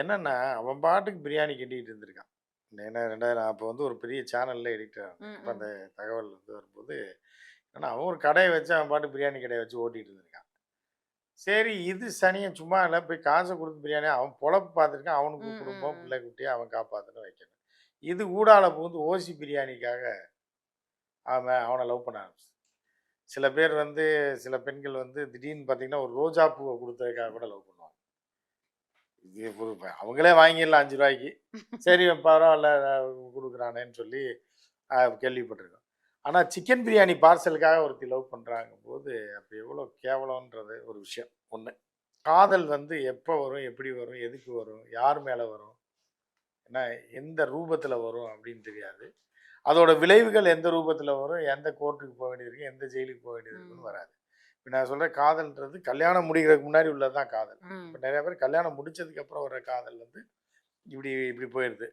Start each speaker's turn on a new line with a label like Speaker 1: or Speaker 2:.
Speaker 1: என்னன்னா அவன் பாட்டுக்கு பிரியாணி கிண்டிட்டு இருந்திருக்கான். ஏன்னா ரெண்டாயிரம் அப்போ வந்து ஒரு பெரிய சேனல்ல எடிட்டர்
Speaker 2: ம்,
Speaker 1: இப்போ. அந்த தகவல் வந்து வரும்போது ஏன்னா அவன் ஒரு கடையை வச்சு அவன் பாட்டு பிரியாணி கடையை வச்சு ஓட்டிட்டு இருந்திருக்கான். சரி இது சனியன் சும்மா இல்லை போய் காசை கொடுத்து பிரியாணி அவன் பொழப்பு பார்த்துருக்கான் அவனுக்கு குடும்பம். பிள்ளை குட்டியை அவன் காப்பாற்றணும் வைக்கணும். இது ஊடால புகுந்து ஓசி பிரியாணிக்காக அவன் அவனை லவ் பண்ண ஆரம்பிச்சு சில பேர் வந்து சில பெண்கள் வந்து திடீர்னு பார்த்தீங்கன்னா ஒரு ரோஜா பூவை கொடுத்ததுக்காக கூட லவ் பண்ணுவாங்க. அவங்களே வாங்கிடலாம் அஞ்சு ரூபாய்க்கு. சரி பரவாயில்ல கொடுக்குறானேன்னு சொல்லி கேள்விப்பட்டிருக்கோம். ஆனால் சிக்கன் பிரியாணி பார்சலுக்காக ஒருத்தி லவ் பண்ணுறாங்க போது அப்போ எவ்வளோ கேவலம்ன்றது ஒரு விஷயம் ஒன்று காதல் வந்து எப்போ வரும் எப்படி வரும் எதுக்கு வரும் யார் மேலே வரும் ஏன்னா எந்த ரூபத்தில் வரும் அப்படின்னு தெரியாது. அதோட விளைவுகள் எந்த ரூபத்தில் வரும் எந்த கோர்ட்டுக்கு போக வேண்டியது எந்த ஜெயிலுக்கு போக வேண்டியது இருக்குன்னு. வராது. இப்போ நான் சொல்கிறேன் காதல்ன்றது கல்யாணம் முடிக்கிறதுக்கு முன்னாடி உள்ளது தான் காதல். இப்போ நிறைய பேர் கல்யாணம் முடிச்சதுக்கு அப்புறம் வர காதல் வந்து இப்படி இப்படி போயிடுது